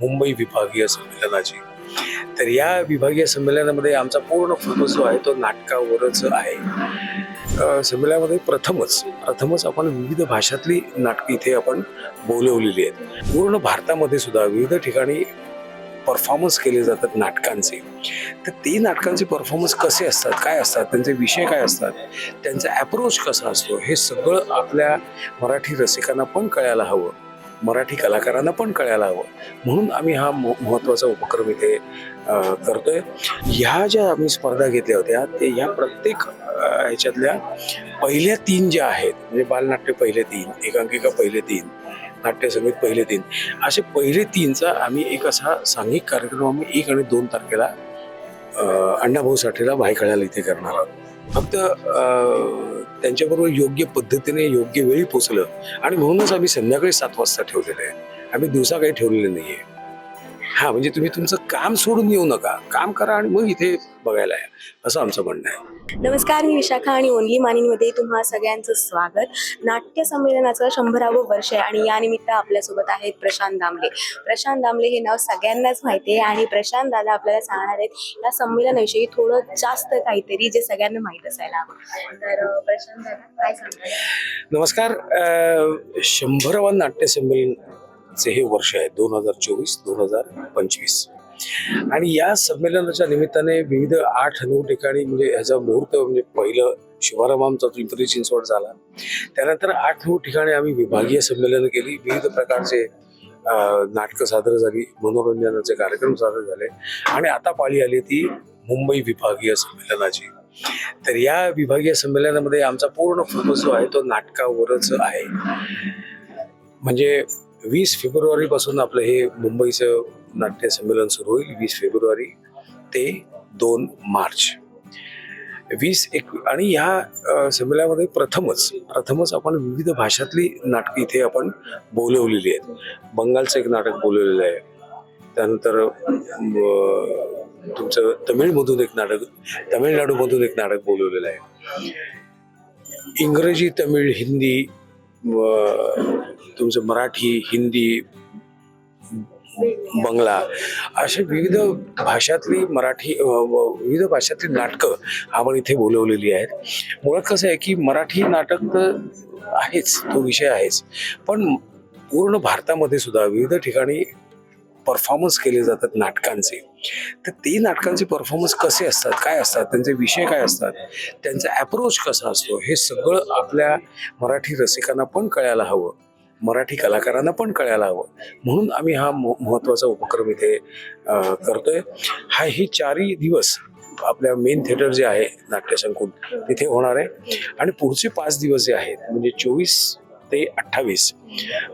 मुंबई विभागीय संमेलनाची. तर या विभागीय संमेलनामध्ये आमचा पूर्ण फोकस जो आहे तो नाटकावरच आहे. संमेलनामध्ये प्रथमच प्रथमच आपण विविध भाषातली नाटकं इथे आपण बोलवलेली आहेत. पूर्ण भारतामध्ये सुद्धा विविध ठिकाणी परफॉर्मन्स केले जातात नाटकांचे. तर ते नाटकांचे परफॉर्मन्स कसे असतात काय असतात त्यांचे विषय काय असतात त्यांचा अप्रोच कसा असतो हे सगळं आपल्या मराठी रसिकांना पण कळायला हवं. मराठी कलाकारांना पण कळायला हवं. म्हणून आम्ही हा म- महत्त्वाचा उपक्रम इथे करतोय. ह्या ज्या आम्ही स्पर्धा घेतल्या होत्या ते ह्या प्रत्येक ह्याच्यातल्या पहिल्या तीन ज्या आहेत म्हणजे बालनाट्य पहिले तीन एकांकिका पहिले तीन नाट्यसंगीत पहिले तीन असे पहिले तीनचा आम्ही एक असा सांघिक कार्यक्रम आम्ही एक आणि दोन तारखेला अण्णाभाऊ साठेला भायखळ्याला इथे करणार आहोत. फक्त त्यांच्याबरोबर योग्य पद्धतीने योग्य वेळी पोचलं आणि म्हणूनच आम्ही संध्याकाळी सात वाजता ठेवलेलं आहे. आम्ही दिवसा काही ठेवलेलं आहे हा म्हणजे तुम्ही तुमचं काम सोडून येऊ नका. काम करा आणि मग इथे बघायला या. असं आमचं म्हणणं आहे. नमस्कार मी विशाखा आणि ओनली मानीमध्ये तुम्हा सगळ्यांचं स्वागत. नाट्य संमेलनाचं शंभरावं वर्ष आहे आणि या निमित्त आपल्यासोबत आहेत प्रशांत दामले. प्रशांत दामले हे नाव सगळ्यांनाच माहिती आहे आणि प्रशांत दादा आपल्याला सांगणार आहेत या संमेलनाविषयी थोडं जास्त काहीतरी जे सगळ्यांना माहीत असायला हवं. तर प्रशांत दादा काय सांगणार? नमस्कार शंभरावं चे हे वर्ष आहे दोन हजार चोवीस दोन हजार पंचवीस. आणि या संमेलनाच्या निमित्ताने विविध आठ नऊ ठिकाणी म्हणजे ह्याचा मुहूर्त म्हणजे पहिलं शुभारंभ आमचा पिंपरी चिंचवड झाला. त्यानंतर आठ नऊ ठिकाणी आम्ही विभागीय संमेलनं केली विविध प्रकारचे नाटकं सादर झाली मनोरंजनाचे कार्यक्रम सादर झाले. आणि आता पाळी आली ती मुंबई विभागीय संमेलनाची. तर या विभागीय संमेलनामध्ये आमचा पूर्ण फोकस जो आहे तो नाटकावरच आहे. म्हणजे वीस फेब्रुवारीपासून आपलं हे मुंबईचं नाट्य संमेलन सुरू होईल वीस फेब्रुवारी ते दोन मार्च. वीस एक आणि ह्या संमेलनामध्ये प्रथमच प्रथमच आपण विविध भाषातली नाटकं इथे आपण बोलवलेली आहेत. बंगालचं एक नाटक बोलवलेलं आहे. त्यानंतर तुमचं तमिळमधून एक नाटक तमिळनाडूमधून एक नाटक बोलवलेलं आहे. इंग्रजी तमिळ हिंदी तुमचं मराठी हिंदी बंगला असे विविध भाषातली मराठी व- विविध भाषातली नाटकं आपण इथे बोलवलेली आहेत. मुळात कसं आहे की मराठी नाटक तर आहेच तो विषय आहेच. पण पूर्ण भारतामध्ये सुद्धा विविध ठिकाणी परफॉर्मन्स केले जातात नाटकांचे. तर ते नाटकांचे परफॉर्मन्स कसे असतात? काय असतात? त्यांचे विषय काय असतात? त्यांचा अप्रोच कसा असतो? हे सगळं आपल्या मराठी रसिकांना पण कळायला हवं. मराठी कलाकारांना पण कळायला हवं. म्हणून आम्ही हा म- महत्त्वाचा उपक्रम इथे करतोय. हा हे चारही दिवस आपल्या मेन थिएटर जे आहे नाट्यसंकुल तिथे होणार आहे. आणि पुढचे पाच दिवस जे आहेत म्हणजे चोवीस ते अठ्ठावीस.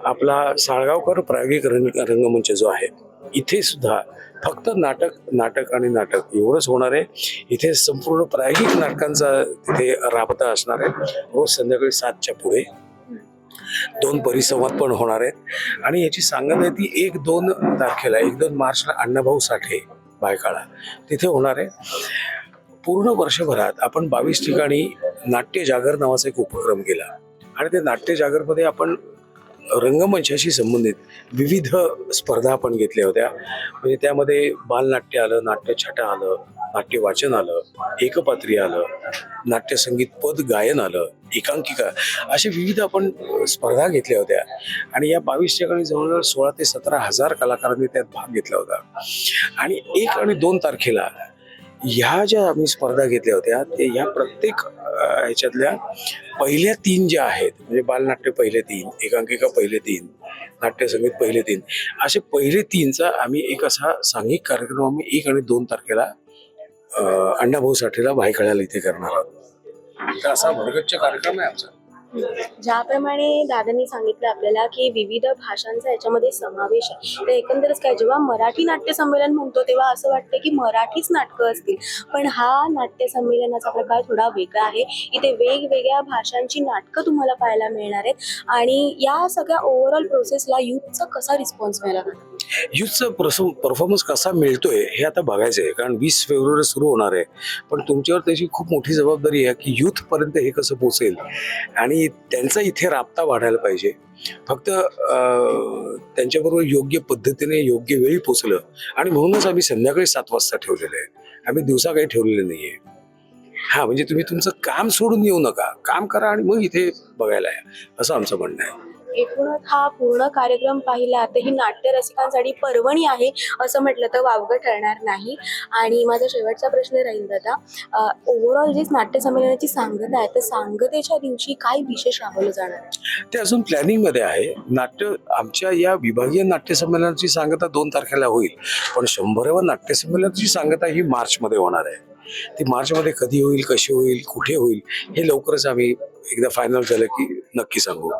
आपला साळगावकर प्रायोगिक रंग रंगमंच जो आहे इथे सुद्धा फक्त नाटक नाटक आणि नाटक एवढंच होणार आहे. इथे संपूर्ण प्रायोगिक नाटकांचा तिथे राबता असणार आहे. रोज संध्याकाळी सातच्या पुढे दोन परिसंवाद पण होणार आहेत. आणि याची सांगत आहे ती एक दोन तारखेला एक दोन मार्चला अण्णाभाऊ साठे बायकाळा तिथे होणार आहे. पूर्ण वर्षभरात आपण बावीस ठिकाणी नाट्य जागर नावाचा एक उपक्रम केला. आणि ते नाट्यजागरमध्ये आपण रंगमंचाशी संबंधित विविध स्पर्धा आपण घेतल्या होत्या. म्हणजे त्यामध्ये बालनाट्य आलं नाट्यछटा आलं नाट्य वाचन आलं एकपात्री आलं नाट्यसंगीत पद गायन आलं एकांकिका अशा विविध आपण स्पर्धा घेतल्या होत्या. आणि या बावीस ठिकाणी जवळजवळ सोळा ते सतरा हजार कलाकारांनी त्यात भाग घेतला होता. आणि एक आणि दोन तारखेला ह्या ज्या आम्ही स्पर्धा घेतल्या होत्या ते ह्या प्रत्येक ह्याच्यातल्या पहिल्या तीन ज्या आहेत म्हणजे बालनाट्य पहिले तीन एकांकिका पहिले तीन नाट्यसंगीत पहिले तीन असे पहिले तीनचा आम्ही एक असा सांघिक कार्यक्रम आम्ही एक आणि दोन तारखेला अण्णाभाऊ साठेला भायखळ्याला इथे करणार आहोत. असा भरगच्च कार्यक्रम आहे आमचा. ज्याप्रमाणे दादांनी सांगितलं आपल्याला की विविध भाषांचा याच्यामध्ये समावेश आहे. तर एकंदरच काय जेव्हा मराठी नाट्य संमेलन म्हणतो तेव्हा असं वाटतं की मराठीच नाटकं असतील. पण हा नाट्य संमेलनाचा प्रकार थोडा वेगळा आहे. इथे वेगवेगळ्या भाषांची नाटकं तुम्हाला पाहायला मिळणार आहेत. आणि या सगळ्या ओव्हरऑल प्रोसेसला युथचा कसा रिस्पॉन्स मिळाला? युथचा परफॉर्मन्स कसा मिळतोय हे आता बघायचं आहे कारण वीस फेब्रुवारी सुरू होणार आहे. पण तुमच्यावर त्याची खूप मोठी जबाबदारी आहे की यूथपर्यंत हे कसं पोचेल आणि त्यांचा इथे राबता वाढायला पाहिजे. फक्त अं, त्यांच्याबरोबर योग्य पद्धतीने योग्य वेळी पोचलं आणि म्हणूनच आम्ही संध्याकाळी सात वाजता ठेवलेलं आहे. आम्ही दिवसा काही ठेवलेलं नाही आहे हा म्हणजे तुम्ही तुमचं काम सोडून येऊ नका. काम करा आणि मग इथे बघायला या. असं आमचं म्हणणं आहे. एकूणच हा पूर्ण कार्यक्रम पाहिला तर ही नाट्य रसिकांसाठी पर्वणी आहे असं म्हटलं तर वावगं ठरणार नाही. आणि माझा शेवटचा प्रश्न राहील दादा ओव्हरऑल जी नाट्य संमेलनाची सांगता आहे तर सांगतेच्या दिवशी काय विशेष राबवलं जाणार? ते अजून प्लॅनिंगमध्ये आहे. नाट्य आमच्या या विभागीय नाट्य संमेलनाची सांगता दोन तारखेला होईल. पण शंभराव्या नाट्य संमेलनाची सांगता ही मार्चमध्ये होणार आहे. ती मार्चमध्ये कधी होईल कशी होईल कुठे होईल हे लवकरच आम्ही एकदा फायनल झालं की नक्की सांगू.